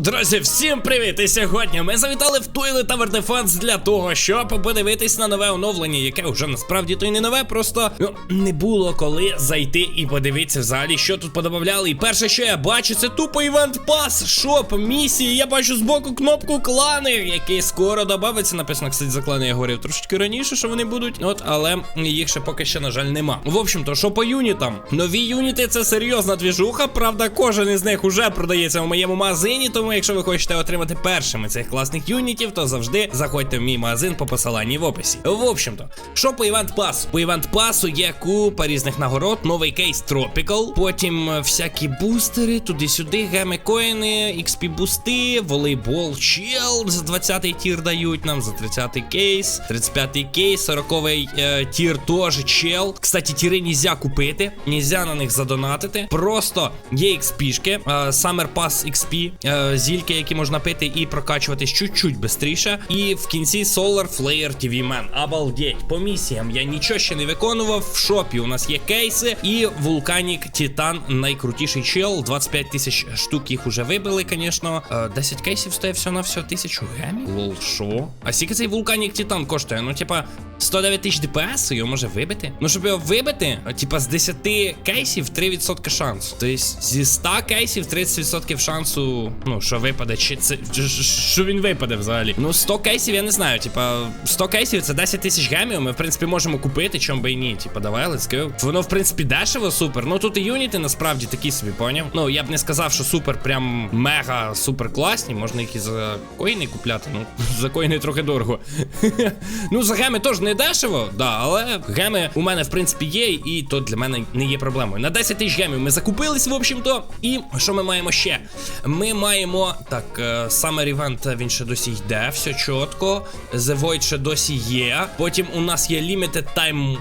Друзі, всім привіт! І сьогодні ми завітали в Toilet Tower Defense для того, щоб подивитись на нове оновлення, яке вже насправді то й не нове, просто ну, не було коли зайти і подивитися взагалі, що тут подобавляли. І перше, що я бачу, це тупо івент пас, шоп, місії. Я бачу збоку кнопку клани, який скоро додається. Написано, кстати, за клани я говорив трошечки раніше, що вони будуть. От, але їх ще поки ще, на жаль, нема. В общем-то, що по юнітам? Нові юніти це серйозна двіжуха. Правда, кожен із них уже продається в моєму магазині. Тому, якщо ви хочете отримати першими цих класних юнітів, то завжди заходьте в мій магазин по посиланні в описі. В общем-то, що по івент пасу? По івент пасу є купа різних нагород, новий кейс Tropical, потім е, всякі бустери, туди-сюди, геми коїни, XP бусти, волейбол чел за 20-й тір дають нам, за 30-й кейс, 35-й кейс, 40-й е, тір теж чел. Кстати, тіри нельзя купити, нельзя на них задонатити. Просто є XP-шки, е, Summer Pass XP, е, зільки, які можна пити і прокачуватись чуть-чуть швидше. І в кінці Solar Flare TV Man. Обалдеть, по місіям я нічого ще не виконував. В шопі у нас є кейси і Вулканік Титан, найкрутіший чел. 25 тисяч штук їх уже вибили, звісно. Е, 10 кейсів стоїть все на все тисячу гемів. Лол, шо? А скільки цей Вулканік Титан коштує? Ну, типа. 109 тисяч ДПС, його може вибити. Ну, щоб його вибити, типа з 10 кейсів 3% шансу. Тобто зі 100 кейсів 30% шансу, ну, що випаде, чи це що він випаде взагалі. Ну, 100 кейсів, я не знаю. Типа, 100 кейсів це 10 тисяч гемів. Ми, в принципі, можемо купити, чом би і ні. Типа, давай, let's go. Воно, в принципі, дешево, супер. Ну тут і юніти насправді такі собі, поняв. Ну, я б не сказав, що супер, прям мега супер класні. Можна їх і за коїни купляти. Ну, за коїни трохи дорого. ну, за геми теж не дешево, да, але геми у мене, в принципі, є, і то для мене не є проблемою. На 10 тисяч гемів ми закупились, в общем-то. І що ми маємо ще? Ми маємо. Так, е, Summer Event він ще досі йде, все чітко. The Void ще досі є. Потім у нас є Limited Time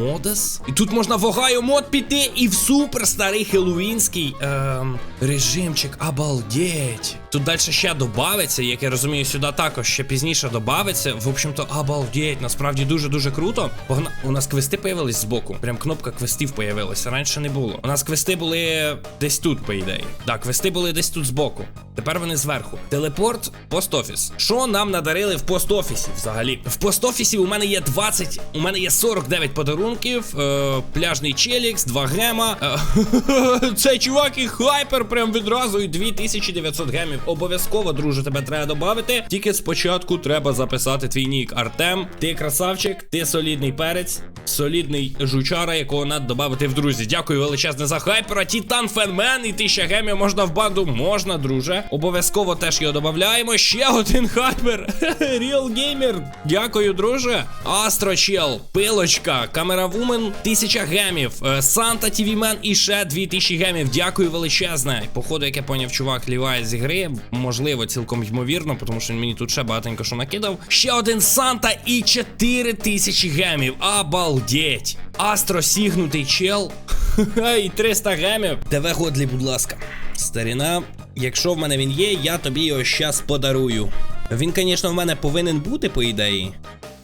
Modes. І тут можна в Огайо мод піти і в супер старий хеллоуінський ем, режимчик. Обалдеть. Тут далі ще додається, як я розумію, сюди також ще пізніше додається. В общем-то, обалдеть. Насправді дуже-дуже круто. Погна... У нас квести появились збоку. Прям кнопка квестів появилася. Раніше не було. У нас квести були десь тут, по ідеї. Так, квести були десь тут збоку. Тепер вони зверху. Телепорт, пост-офіс. Що нам надарили в пост-офісі взагалі? В пост-офісі у мене є 20, у мене є 49 подарунків, е, пляжний челікс, 2 гема. Е, цей чувак і хайпер прям відразу і 2900 гемів. Обов'язково, друже, тебе треба додати. Тільки спочатку треба записати твій нік. Артем, ти красавчик, ти солідний перець, солідний жучара, якого треба додати в друзі. Дякую величезне за хайпера. Титан Фенмен і 1000 гемів можна в банду. Можна, друже. Обов'язково теж його додаємо. Ще один хайпер. Real Gamer. Дякую, друже. Астро Чел, пилочка, камера Вумен, 1000 гемів. Е, Санта ТВ Мен і ще 2000 гемів. Дякую величезне. Походу, як я поняв, чувак ліває з ігри. Можливо, цілком ймовірно, тому що він мені тут ще багатенько що накидав. Ще один Санта і 4000 гемів. Обалдеть. Астро сігнутий чел. І 300 гемів. ТВ Годлі, будь ласка. Старіна, якщо в мене він є, я тобі його щас подарую. Він, звісно, в мене повинен бути, по ідеї.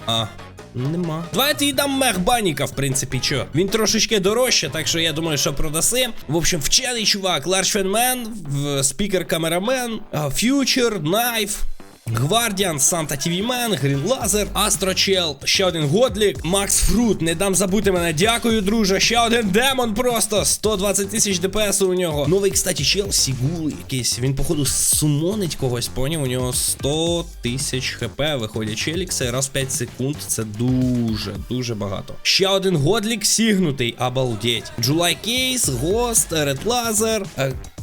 А. Нема. Давайте їй дам мехбаніка, в принципі, чо. Він трошечки дорожче, так що я думаю, що продаси. В общем, вчений чувак, Ларшфенмен, спікер камерамен, фьючер, найф. Гвардіан, Санта Тіві Мен, Грін Лазер, Астрочел, ще один Годлік, Макс Фрут, не дам забути мене. Дякую, друже. Ще один демон просто. 120 тисяч ДПС у нього. Новий, кстати, чел, Сігул якийсь. Він, походу, сумонить когось, поняв. У нього 100 тисяч хп виходять челікси. Раз 5 секунд. Це дуже, дуже багато. Ще один Годлік сігнутий. Обалдеть. Джулай Кейс, Гост, Ред Лазер.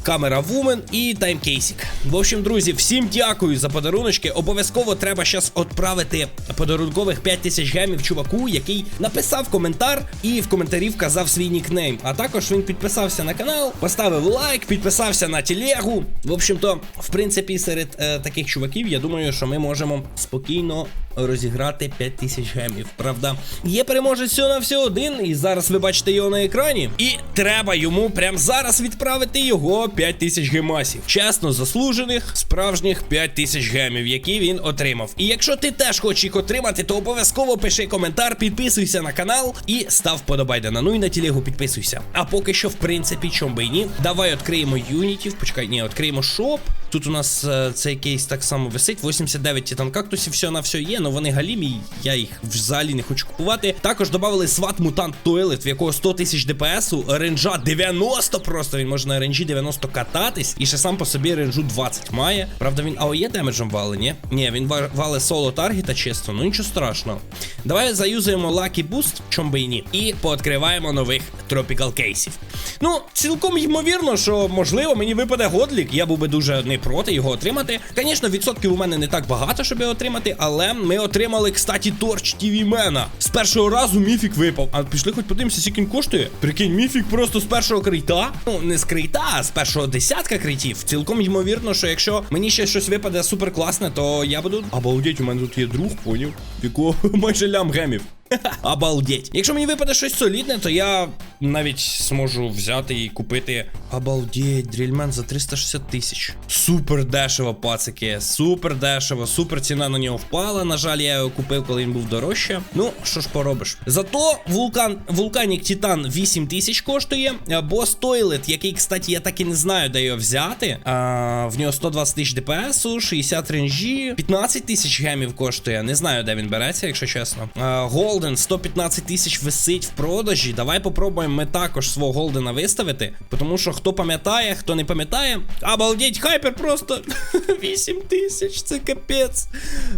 Камера Вумен і таймкейсик. В общем, друзі, всім дякую за подаруночки. Обов'язково треба зараз відправити подарункових 5000 гемів чуваку, який написав коментар і в коментарі вказав свій нікнейм. А також він підписався на канал, поставив лайк, підписався на телегу. В общем-то, в принципі, серед е, таких чуваків, я думаю, що ми можемо спокійно розіграти 5000 гемів. Правда, є переможець всього на всього один, і зараз ви бачите його на екрані. І треба йому прямо зараз відправити його 5000 гемасів. Чесно, заслужених, справжніх 5000 гемів, які він отримав. І якщо ти теж хочеш їх отримати, то обов'язково пиши коментар, підписуйся на канал і став вподобайдена. Ну і на телегу підписуйся. А поки що, в принципі, чом би і ні. Давай відкриємо юнітів. Почекай, ні, відкриємо шоп. Тут у нас е, цей кейс так само висить. 89 титан кактусів, все на все є, але вони галімі, я їх взагалі не хочу купувати. Також додали сват мутант Тойлет, в якого 100 тисяч ДПСу, ренджа 90 просто. Він може на ренджі 90 кататись. І ще сам по собі ренджу 20 має. Правда, він АОЄ демеджем вали, ні? Ні, він вали соло таргета чисто, ну нічого страшного. Давай заюзаємо Lucky Boost, чом би і ні. І пооткриваємо нових Tropical кейсів. Ну, цілком ймовірно, що можливо мені випаде годлік. Я був би дуже не проти його отримати. Звісно, відсотків у мене не так багато, щоб його отримати, але ми отримали, кстати, торч TV Мена. З першого разу міфік випав. А пішли хоч подивимося, скільки він коштує. Прикинь, міфік просто з першого крейта. Ну, не з крейта, а з першого десятка крейтів. Цілком ймовірно, що якщо мені ще щось випаде супер класне, то я буду. Обалдеть, у мене тут є друг, поняв, якого майже лям гемів. Обалдеть. Якщо мені випаде щось солідне, то я навіть зможу взяти і купити. Обалдеть, дрільмен за 360 тисяч. Супер дешево, пацики. Супер дешево. Супер ціна на нього впала. На жаль, я його купив, коли він був дорожче. Ну, що ж поробиш. Зато вулкан, вулканік Титан 8 тисяч коштує. А Бос Тойлет, який, кстати, я так і не знаю, де його взяти. А, в нього 120 тисяч ДПСу, 60 ренжі, 15 тисяч гемів коштує. Не знаю, де він береться, якщо чесно. А, Голден 115 тисяч висить в продажі. Давай попробуємо ми також свого Голдена виставити. Тому що хто пам'ятає, хто не пам'ятає. Обалдеть, хайпер просто 8 тисяч, це капець.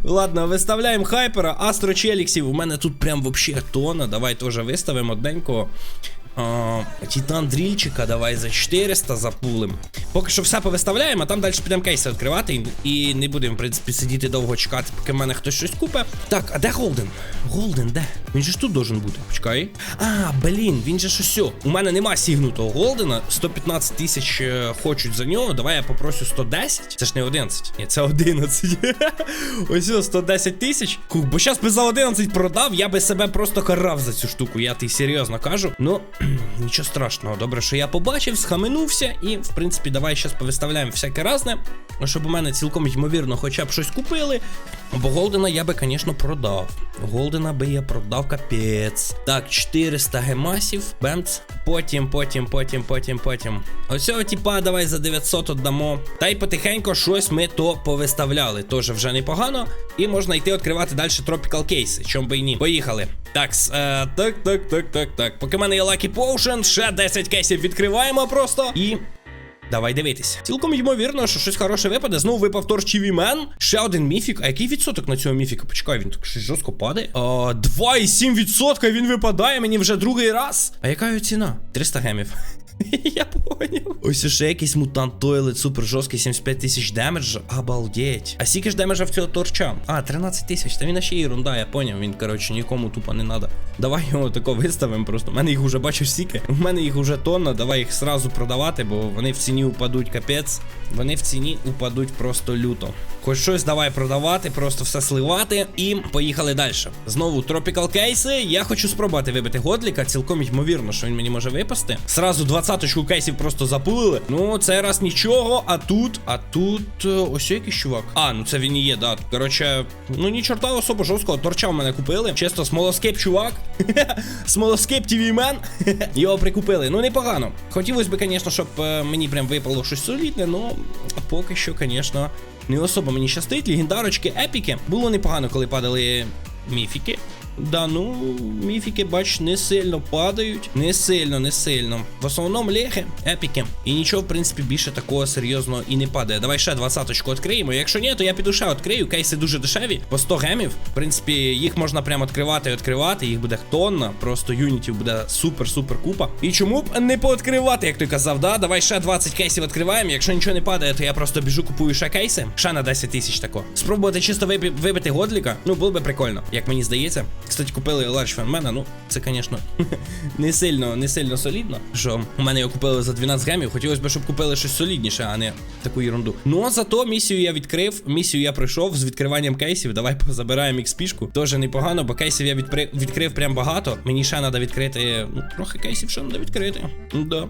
Ладно, виставляємо хайпера. Астро Челіксів. У мене тут прям вообще тона. Давай теж виставимо одненького. А, Титан дрільчика, давай за 400 запулим. Поки що все повиставляємо, а там далі підемо кейси відкривати і, не будемо, в принципі, сидіти довго чекати, поки в мене хтось щось купить. Так, а де Голден? Голден, де? Він же ж тут должен бути. Почекай. А, блін, він же ж усьо. У мене нема сігнутого Голдена. 115 тисяч е, хочуть за нього. Давай я попрошу 110. Це ж не 11. Ні, це 11. Ось ось 110 тисяч. Хух, Бо зараз би за 11 продав, я би себе просто карав за цю штуку. Я ти серйозно кажу. Ну, нічого страшного. Добре, що я побачив, схаменувся. І, в принципі, давай зараз повиставляємо всяке разне. Щоб у мене цілком ймовірно, хоча б щось купили. Бо Голдена я би, звісно, продав. Голдена би я продав капець. Так, 400 гемасів. Бемц. Потім, потім, потім, потім, потім. Оцього типа давай за 900 отдамо. Та й потихеньку щось ми то повиставляли. Тоже вже непогано. І можна йти відкривати далі Tropical кейси. Чом би і ні. Поїхали. Так, е, так, так, так, так, так. Поки в мене є Lucky Potion, ще 10 кейсів відкриваємо просто. І Давай дивитися. Цілком ймовірно, що щось хороше випаде. Знову випав торчівий мен. Ще один міфік. А який відсоток на цього міфіка? Почекай, він так щось жорстко падає. А, 2,7% він випадає мені вже другий раз. А яка його ціна? 300 гемів. Я поняв. Ось ще якийсь мутант тойлет, супер жорсткий, 75 тисяч демеджа. Обалдеть. А скільки ж демеджа в цього торча? А, 13 тисяч. Та він ще ерунда, я поняв. Він, коротше, нікому тупо не надо. Давай його тако виставимо просто. У мене їх уже бачиш стільки. У мене їх уже тонна. Давай їх сразу продавати, бо вони в ціні упадуть капець. Вони в ціні упадуть просто люто. Хоч щось давай продавати, просто все сливати. І поїхали далі. Знову Tropical кейси. Я хочу спробувати вибити Годліка. Цілком ймовірно, що він мені може випасти. Сразу 20-ку кейсів просто запулили. Ну, цей раз нічого. А тут, а тут е, ось якийсь чувак. А, ну це він і є, да. Коротше, ну ні чорта особо жорсткого. Торча в мене купили. Чисто смолоскейп, чувак. Смолоскейп TV мен. Його прикупили. Ну, непогано. Хотілося б, звісно, щоб е, мені прям випало щось солідне, ну поки що, звісно, не особо мені щастить. Легендарочки, епіки. Було непогано, коли падали міфіки. Да, ну, міфіки, бач, не сильно падають. Не сильно, не сильно. В основному лехи, епіки. І нічого, в принципі, більше такого серйозного і не падає. Давай ще 20-ку відкриємо. Якщо ні, то я піду ще відкрию. Кейси дуже дешеві. По 100 гемів. В принципі, їх можна прямо відкривати і відкривати. Їх буде тонна. Просто юнітів буде супер-супер купа. І чому б не пооткривати, як ти казав, да? Давай ще 20 кейсів відкриваємо. Якщо нічого не падає, то я просто біжу, купую ще кейси. Ще на 10 тисяч тако. Спробувати чисто вибити годліка. Ну, було би прикольно, як мені здається. Кстати, купили Large Fanmana, ну, це, звісно, не сильно, не сильно солідно. Що у мене його купили за 12 гемів. Хотілося б, щоб купили щось солідніше, а не таку ерунду. Ну, а зато місію я відкрив. Місію я пройшов з відкриванням кейсів. Давай позабираємо XP-шку. Тоже непогано, бо кейсів я відпри... відкрив прям багато. Мені ще треба відкрити. Ну, трохи кейсів ще треба відкрити. Ну, да.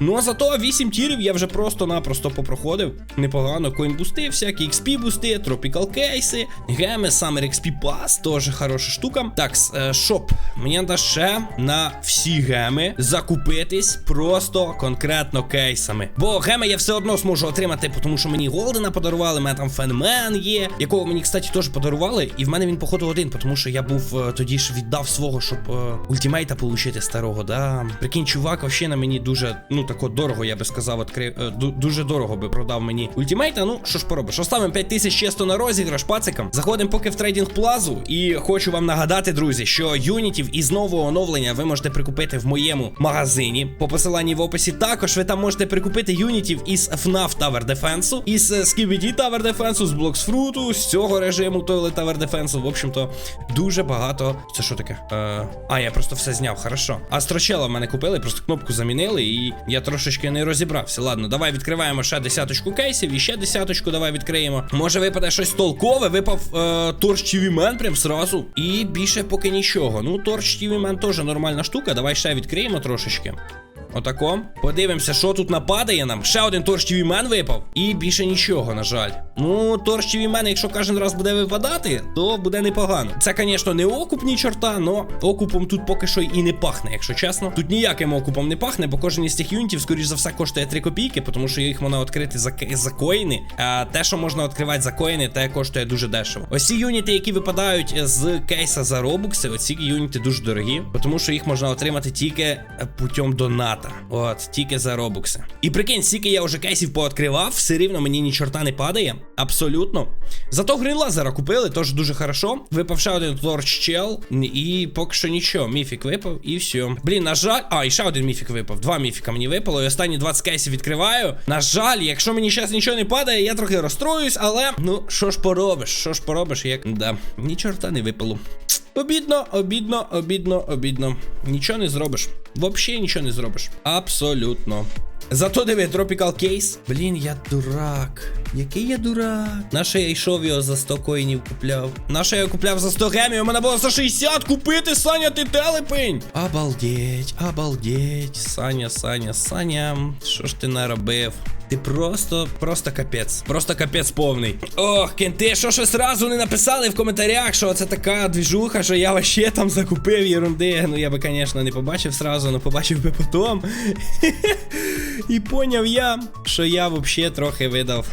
Ну, а зато 8 тірів я вже просто-напросто попроходив. Непогано. Коінбусти, всякі XP бусти, Tropical кейси, геми, Summer XP Pass, теж хороша штука. Так, с- е, шоп. Мені треба ще на всі геми закупитись просто конкретно кейсами. Бо геми я все одно зможу отримати, тому що мені Голдена подарували, мене там фенмен є, якого мені, кстати, теж подарували. І в мене він, походу, один, тому що я був е, тоді ж віддав свого, щоб е, ультимейта получити старого. Да. Прикинь, чувак, вообще на мені дуже, ну тако дорого, я би сказав, відкрив. е, дуже дорого би продав мені ультимейта. Ну, що ж поробиш? Оставимо 5 тисяч чисто на розіграш пацикам. Заходимо поки в трейдинг плазу. І хочу вам нагадати, друзі, що юнітів із нового оновлення ви можете прикупити в моєму магазині. По посиланні в описі також ви там можете прикупити юнітів із FNAF Tower Defense, із е, Skibidi Tower Defense, з Fruit, з цього режиму Toilet Tower Defense. В общем-то, дуже багато. Це що таке? Е... А, я просто все зняв, хорошо. Астрочела в мене купили, просто кнопку замінили, і я трошечки не розібрався. Ладно, давай відкриваємо ще десяточку кейсів і ще десяточку давай відкриємо. Може випаде щось толкове, випав е, Торч TV прям сразу. І більше поки нічого. Ну, Torch TV Man теж нормальна штука. Давай ще відкриємо трошечки. Отако. Подивимося, що тут нападає нам. Ще один Torch TV Man випав. І більше нічого, на жаль. Ну, Торч TV Man, якщо кожен раз буде випадати, то буде непогано. Це, звісно, не окуп ні чорта, но окупом тут поки що і не пахне, якщо чесно. Тут ніяким окупом не пахне, бо кожен із цих юнітів, скоріш за все, коштує 3 копійки, тому що їх можна відкрити за, за коїни. А те, що можна відкривати за коїни, те коштує дуже дешево. Ось ці юніти, які випадають з кейса за робукси, оці юніти дуже дорогі, тому що їх можна отримати тільки е, путем доната. От, тільки за робукси. І прикинь, скільки я вже кейсів пооткривав, все рівно мені ні чорта не падає. Абсолютно. Зато грін лазера купили, тож дуже хорошо. Випав ще один торч чел, і поки що нічого. Міфік випав, і все. Блін, на жаль. А, і ще один міфік випав. Два міфіка мені випало. І останні 20 кейсів відкриваю. На жаль, якщо мені зараз нічого не падає, я трохи розстроюсь, але ну що ж поробиш? Що ж поробиш, як. Да, ні чорта не випало. Обідно, обідно, обідно, обідно. Нічого не зробиш. Взагалі нічого не зробиш. Абсолютно. Зато диви, Tropical Case. Блін, я дурак. Який я дурак. Наша я йшов його за 100 коїнів купляв. Наша я купляв за 100 гемів, у мене було за 60 купити, Саня, ти телепень. Обалдеть, обалдеть. Саня, Саня, Саня. Що ж ти наробив? Ти просто, просто капець. Просто капець повний. Ох, кенти, що ж сразу не написали в коментарях, що це така двіжуха, що я вообще там закупив єрунди. Ну я би, звісно, не побачив сразу, але побачив би потім. І поняв я, що я взагалі трохи видав.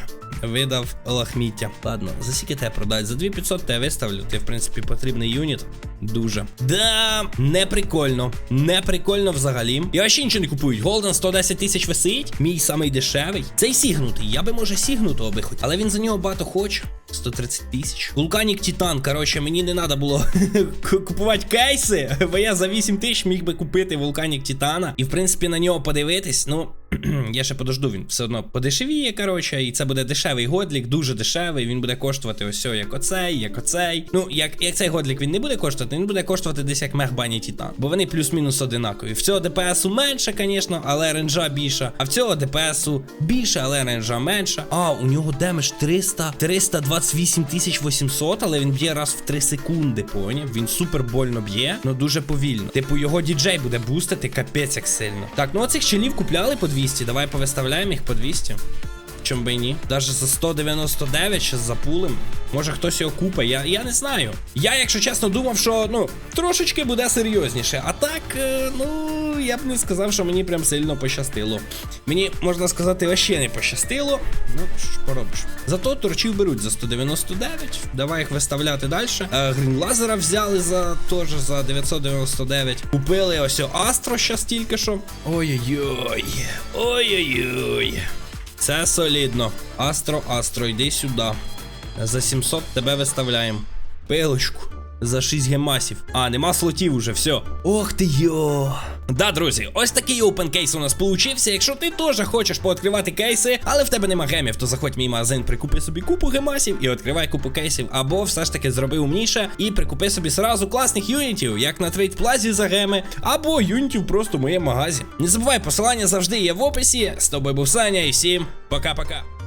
Видав лахміття. Ладно, за скільки тебе продать? За 2500 тебе виставлю. Ти, в принципі, потрібний юніт. Дуже. Да, не прикольно. Не прикольно взагалі. Я вообще нічого не купують. Голден 110 тисяч висить. Мій самий дешевий. Цей сігнутий. Я би може сігнутого би хотів. Але він за нього багато хоче. 130 тисяч. Вулканік Титан. Коротше, мені не треба було купувати кейси, бо я за 8 тисяч міг би купити вулканік Титана. І в принципі на нього подивитись. Ну, я ще подожду, він все одно подешевіє, коротше, і це буде дешевий годлік, дуже дешевий. Він буде коштувати ось як оцей, як оцей. Ну, як, як цей годлік він не буде коштувати, він буде коштувати десь як мех бані Титан. Бо вони плюс-мінус одинакові. В цього ДПСу менше, звісно, але ренжа більша. А в цього ДПСу більше, але ренжа менша. А, у нього демедж 300, 328 800, але він б'є раз в 3 секунди, поняв? Він супер больно б'є, але дуже повільно. Типу, його діджей буде бустити, капець як сильно. Так, ну оцих челів купляли по 200. Давай повиставляємо їх по 200. Чом би і ні. Даже за 199 ще запулим. Може хтось його купить, я, я не знаю. Я, якщо чесно, думав, що ну, трошечки буде серйозніше. А так, е, ну, я б не сказав, що мені прям сильно пощастило. Мені, можна сказати, вообще не пощастило. Ну, що ж поробиш. Зато торчів беруть за 199. Давай їх виставляти далі. Е, взяли за теж за 999. Купили ось Астро щас тільки що. Ой-ой-ой. Ой-ой-ой. Це солідно. Астро, Астро, йди сюди. За 700 тебе виставляємо. Пилочку. За 6 гемасів. А, нема слотів уже, все. Ох ти йо. Да, друзі, ось такий open кейс у нас получився. Якщо ти теж хочеш пооткривати кейси, але в тебе нема гемів, то заходь в мій магазин, прикупи собі купу гемасів і відкривай купу кейсів. Або все ж таки зроби умніше і прикупи собі сразу класних юнітів, як на трейд плазі за геми, або юнітів просто в моєму магазі. Не забувай, посилання завжди є в описі. З тобою був Саня і всім пока-пока.